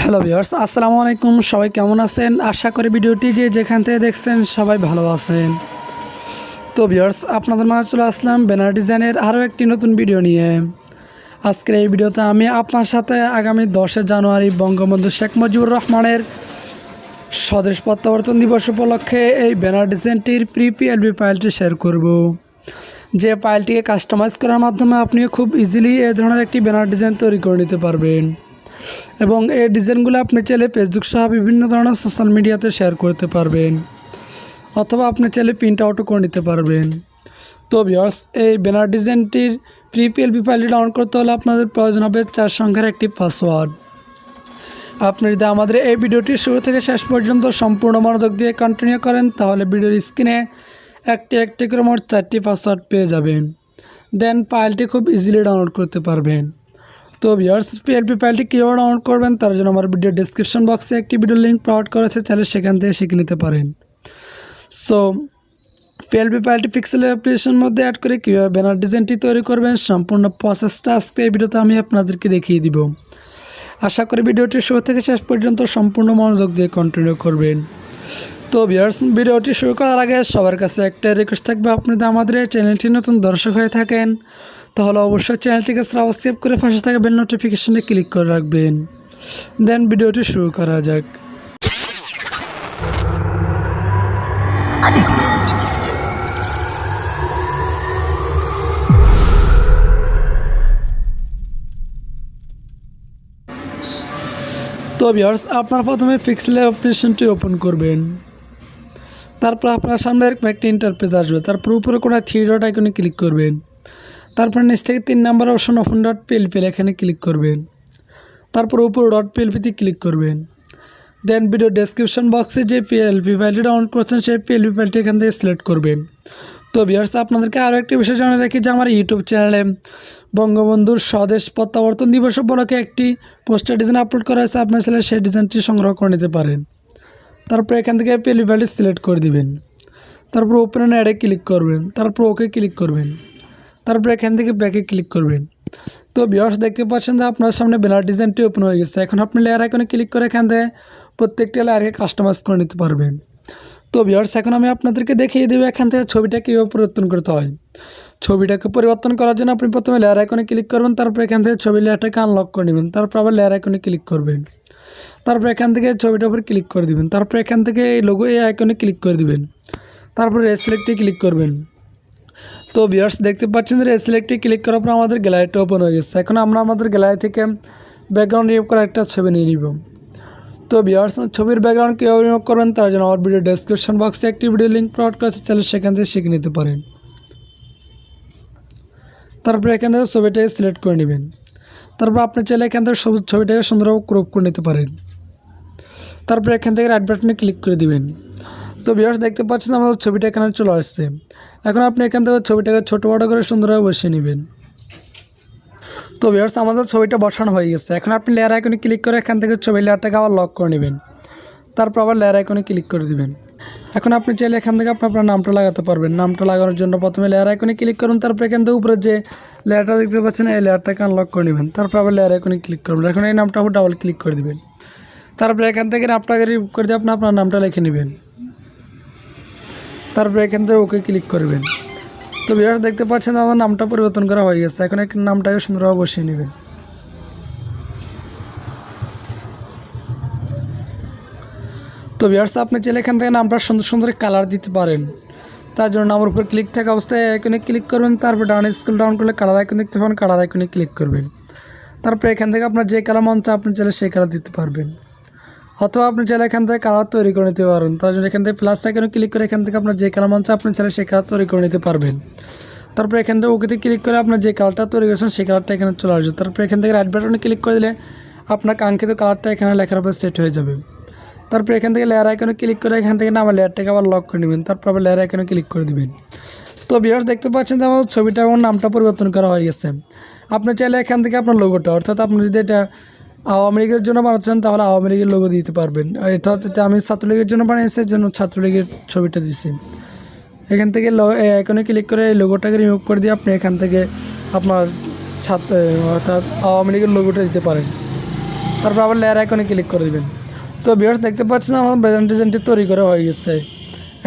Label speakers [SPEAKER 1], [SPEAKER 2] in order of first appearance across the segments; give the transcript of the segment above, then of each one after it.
[SPEAKER 1] Hello viewers আসসালামু আলাইকুম। সবাই কেমন আছেন? আশা করি ভিডিওটি যে যেখান থেকে দেখছেন সবাই ভালো আছেন। তো ভিউয়ার্স আপনাদের মাঝে চলে আসলাম ব্যানার ডিজাইনের আরও একটি নতুন ভিডিও নিয়ে। আজকের এই ভিডিওতে আমি আপনার সাথে আগামী দশে জানুয়ারি বঙ্গবন্ধু শেখ মুজিবুর রহমানের স্বদেশ প্রত্যাবর্তন দিবস উপলক্ষে এই ব্যানার ডিজাইনটির প্রি পিএলবি ফাইলটি শেয়ার করব। যে ফাইলটিকে কাস্টমাইজ করার মাধ্যমে আপনি খুব ইজিলি এই ধরনের একটি ব্যানার ডিজাইন তৈরি করে নিতে পারবেন। এবং এই ডিজাইনগুলো আপনি চাইলে ফেসবুক সহ বিভিন্ন ধরনের সোশ্যাল মিডিয়াতে শেয়ার করতে পারবেন। অথবা আপনি চাইলে প্রিন্ট আউটও করে নিতে পারবেন। তো বিয়ার্স এই ব্যানার ডিজাইনটির প্রি পিএলপি ফাইলটি ডাউনলোড করতে হলে আপনাদের প্রয়োজন হবে চার সংখ্যার একটি পাসওয়ার্ড আপনি যদি আমাদের এই ভিডিওটি শুরু থেকে শেষ পর্যন্ত সম্পূর্ণ মনোযোগ দিয়ে কন্টিনিউ করেন, তাহলে ভিডিওর স্ক্রিনে একটি একটি করে মোট চারটি পাসওয়ার্ড পেয়ে যাবেন। দেন ফাইলটি খুব ইজিলি ডাউনলোড করতে পারবেন। তো ভিউয়ার্স পিএলপি ফাইলটি কীভাবে ডাউনলোড করবেন তার জন্য আমার ভিডিও ডিসক্রিপশন বক্সে একটি ভিডিও লিঙ্ক প্রোভাইড করেছে, চাইলে সেখান থেকে শিখে নিতে পারেন। সো পিএলপি ফাইলটি পিক্সেল অ্যাপ্লিকেশনের মধ্যে অ্যাড করে কীভাবে ব্যানার ডিজাইনটি তৈরি করবেন, সম্পূর্ণ প্রসেসটা আজকে এই ভিডিওতে আমি আপনাদেরকে দেখিয়ে দিব। আশা করি ভিডিওটি শুরু থেকে শেষ পর্যন্ত সম্পূর্ণ মনোযোগ দিয়ে কন্টিনিউ করবেন। তো ভিউয়ার্স ভিডিওটি শুরু করার আগে সবার কাছে একটা রিকোয়েস্ট থাকবে আপনি যদি আমাদের চ্যানেলটি নতুন দর্শক হয়ে থাকেন, তাহলে অবশ্যই চ্যানেলটিকে সাবস্ক্রাইব করে পাশে থাকা বেল নোটিফিকেশনে ক্লিক করে রাখবেন। দেন ভিডিওটি শুরু করা যাক। তো ভিউয়ার্স আপনার প্রথমে পিক্সেল অ্যাপ্লিকেশনটি ওপেন করবেন। তারপর আপনার সামনে এরকম একটি ইন্টারপেজ আসবে। তারপর উপরে কোনো থ্রি ডট আইকনে ক্লিক করবেন। তারপর নিচ থেকে তিন number option open dot PLP এখানে ক্লিক করবেন। তারপর উপরে ডট পিএলপিতে ক্লিক করবেন। দেন ভিডিও ডেসক্রিপশন বক্সে যে পিএলপি ফাইলটি ডাউনলোড করছেন, সেই পিএলপি ফাইলটি এখান থেকে সিলেক্ট করবেন। তো ভিউয়ার্স আপনাদেরকে আরও একটি বিষয় জানিয়ে রাখি যে আমার ইউটিউব চ্যানেলে বঙ্গবন্ধুর স্বদেশ প্রত্যাবর্তন দিবস উপলক্ষে একটি পোস্টার ডিজাইন আপলোড করা হয়েছে। আপনার ছেলে সেই ডিজাইনটি সংগ্রহ করে নিতে পারেন। তারপর এখান থেকে পেলি ফাইলটি সিলেক্ট করে দিবেন। তারপর ওপেন অ্যাডে ক্লিক করবেন। তারপর ওকে ক্লিক করবেন। তারপর এখান থেকে ব্যাকে ক্লিক করবেন। তো বিয়ার্স দেখতে পাচ্ছেন যে আপনার সামনে ব্যানার ডিজাইনটি ওপেন হয়ে গেছে। এখন আপনি লেয়ার আইকনে ক্লিক করে এখান থেকে প্রত্যেকটি লেয়ারকে কাস্টমাইজ করে নিতে পারবেন। তো ভিউয়ার্স এখন আমি আপনাদেরকে দেখিয়ে দেবো এখান থেকে ছবিটা কীভাবে পরিবর্তন করতে হয়। ছবিটাকে পরিবর্তন করার জন্য আপনি প্রথমে লেয়ার আইকনে ক্লিক করবেন, তারপর এখান থেকে ছবি লেয়ারটাকে আনলক করে নেবেন, তারপর আবার লেয়ার আইকনে ক্লিক করবেন। তারপর এখান থেকে ছবিটার উপর ক্লিক করে দিবেন, তারপর এখান থেকে এই লোগো এই আইকনে ক্লিক করে দিবেন, তারপর রেসিলেক্টে ক্লিক করবেন। তো ভিউয়ার্স দেখতে পাচ্ছেন যে রেসিলেক্টে ক্লিক করার পর আমাদের গ্যালারিটা ওপেন হয়ে গেছে। এখন আমরা আমাদের গ্যালারি থেকে ব্যাকগ্রাউন্ড রিমুভ করা একটা ছবি নিয়ে নিব। তো ভিউয়ার্স ছবির ব্যাকগ্রাউন্ড কীভাবে রিমুভ করবেন তার জন্য আমার ভিডিও ডেসক্রিপশন বক্সে একটি ভিডিও লিঙ্ক প্রোভাইড করেছে তাহলে সেখান থেকে শিখে নিতে পারেন। তারপরে এখান থেকে ছবিটাকে সিলেক্ট করে নেবেন। তারপর আপনি চাইলে এখান থেকে সবুজ ছবিটাকে সুন্দরভাবে ক্রপ করে নিতে পারেন। তারপরে এখান থেকে রাইট বাটনে ক্লিক করে দিবেন। তো ভিউয়ার্স দেখতে পাচ্ছেন আমাদের ছবিটা এখানে চলে আসছে। এখন আপনি এখান থেকে ছবিটাকে ছোটো বড়ো করে সুন্দরভাবে বসিয়ে নেবেন। তো ভিউয়ার্স আমাদের ছবিটা বসানো হয়ে গেছে। এখন আপনি লেয়ার আইকনে ক্লিক করে এখান থেকে ছবি লেয়ারটাকে আবার লক করে নেবেন। তারপর আবার লেয়ার আইকনে ক্লিক করে দিবেন। এখন আপনি চাইলে এখান থেকে আপনি আপনার নামটা লাগাতে পারবেন। নামটা লাগানোর জন্য প্রথমে লেয়ার আইকনে ক্লিক করুন। তারপর এখান থেকে উপরে যে লেয়ারটা দেখতে পাচ্ছেন, এই লেয়ারটাকে আনলক করে নেবেন। তারপর আবার লেয়ার আইকনে ক্লিক করবেন এখন এই নামটা ডাবল ক্লিক করে দিবেন। তারপরে এখান থেকে রিমুভ করে দিয়ে আপনি আপনার নামটা লিখে নেবেন। তারপরে এখান থেকে ওকে ক্লিক করবেন। তো বিরাট দেখতে পাচ্ছেন আমার নামটা পরিবর্তন করা হয়ে গেছে। এখন এক নামটাকে সুন্দরভাবে বসিয়ে নেবেন। তো বিয়ার্স আপনি চাইলে এখান থেকে নামটা সুন্দর সুন্দর কালার দিতে পারেন। তার জন্য নামের উপর ক্লিক থাকা অবস্থায় আইকনে ক্লিক করবেন। তারপর ডাউন স্কুল ডাউন করলে কালার আইকন দেখতে পাবেন। কালার আইকনে ক্লিক করবেন। তারপর এখান থেকে আপনার যে কালার মন চায়, আপনি চাইলে সেই কালার দিতে পারবেন। অথবা আপনি চাইলে এখান থেকে কালার তৈরি করে নিতে পারেন। তার জন্য এখান থেকে প্লাস আইকনে ক্লিক করে এখান থেকে আপনার যে কালার মন চায় আপনি চাইলে সেই কালার তৈরি করে নিতে পারবেন। তারপর এখান থেকে ওকেতে ক্লিক করে আপনার যে কালারটা তৈরি করেছেন সেই কালারটা এখানে চলে আসবে। তারপর এখান থেকে রাইট বাটনে ক্লিক করে দিলে আপনার কাঙ্ক্ষিত কালারটা এখানে লেখার উপর সেট হয়ে যাবে। তারপর এখান থেকে লেয়ার আইকনে ক্লিক করে এখান থেকে আমার লেয়ারটাকে আবার লক করে নেবেন। তারপর আবার লেয়ার আইকনে ক্লিক করে দিবেন। তো বিয়ার্স দেখতে পাচ্ছেন যে আমার ছবিটা এবং নামটা পরিবর্তন করা হয়ে গেছে। আপনি চাইলে এখান থেকে আপনার লোগোটা অর্থাৎ আপনি যদি এটা আওয়ামী লীগের জন্য বানাচ্ছেন, তাহলে আওয়ামী লীগের লোগো দিতে পারবেন। আর এটা এটা আমি ছাত্রলীগের জন্য বানিয়েছি, এর জন্য ছাত্রলীগের ছবিটা দিছি। এখান থেকে এখানে ক্লিক করে এই লোগোটাকে রিমুভ করে দিয়ে আপনি এখান থেকে আপনার ছাত্র, অর্থাৎ আওয়ামী লীগের লোগোটা দিতে পারেন। তারপর আবার লেয়ার আইকনে ক্লিক করে দেবেন। তো ভিউয়ার্স দেখতে পাচ্ছেন, আমাদের ব্যানার ডিজাইনটি তৈরি করা হয়ে গেছে।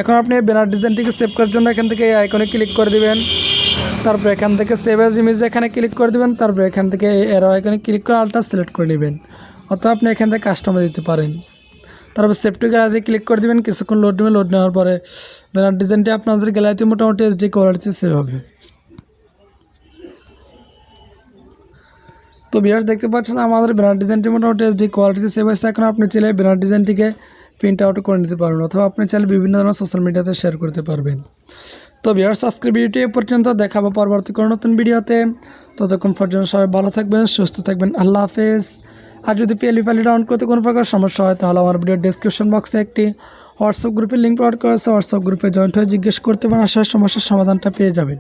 [SPEAKER 1] এখন আপনি ব্যানার ডিজাইনটিকে সেভ করার জন্য এখান থেকে এই আইকনে ক্লিক করে দিবেন। তারপর এখান থেকে সেভ অ্যাজ ইমেজ এখানে ক্লিক করে দেবেন, তারপর এখান থেকে এরো এখানে ক্লিক করে আলটা সিলেক্ট করে নেবেন, অথবা আপনি এখান থেকে কাস্টমার দিতে পারেন। তারপর সেফটি গ্যালারিতে ক্লিক করে দেবেন, কিছুক্ষণ লোড নেবেন লোড নেওয়ার পরে ব্যানার ডিজাইনটি আপনাদের গ্যালারিতে মোটামুটি এইচডি কোয়ালিটিতে সেভ হবে। তো বিয়ার্স দেখতে পাচ্ছেন আমাদের ব্যানার ডিজাইনটি মোটামুটি এইচডি কোয়ালিটিতে সেভ হয়েছে, এখন আপনি চাইলে ব্যানার ডিজাইনটিকে প্রিন্ট আউট করে নিতে পারবেন, অথবা আপনি চাইলে বিভিন্ন ধরনের সোশ্যাল মিডিয়াতে শেয়ার করতে পারবেন। তো বিয়ার্স আজকের ভিডিওটি এ পর্যন্ত। দেখাবো পরবর্তী কোনো নতুন ভিডিওতে। ততক্ষণ পর্যন্ত সবাই ভালো থাকবেন, সুস্থ থাকবেন। আল্লাহ হাফেজ। আর যদি পিএলই ফাইল ডাউন করতে কোনো প্রকার সমস্যা হয়, তাহলে আমার ভিডিও ডিসক্রিপশন বক্সে একটি হোয়াটসঅ্যাপ গ্রুপের লিঙ্ক প্রোভাইড করেছে হোয়াটসঅ্যাপ গ্রুপে জয়েন্ট হয়ে জিজ্ঞেস করতে পারেন আসার সমস্যার সমাধানটা পেয়ে যাবেন।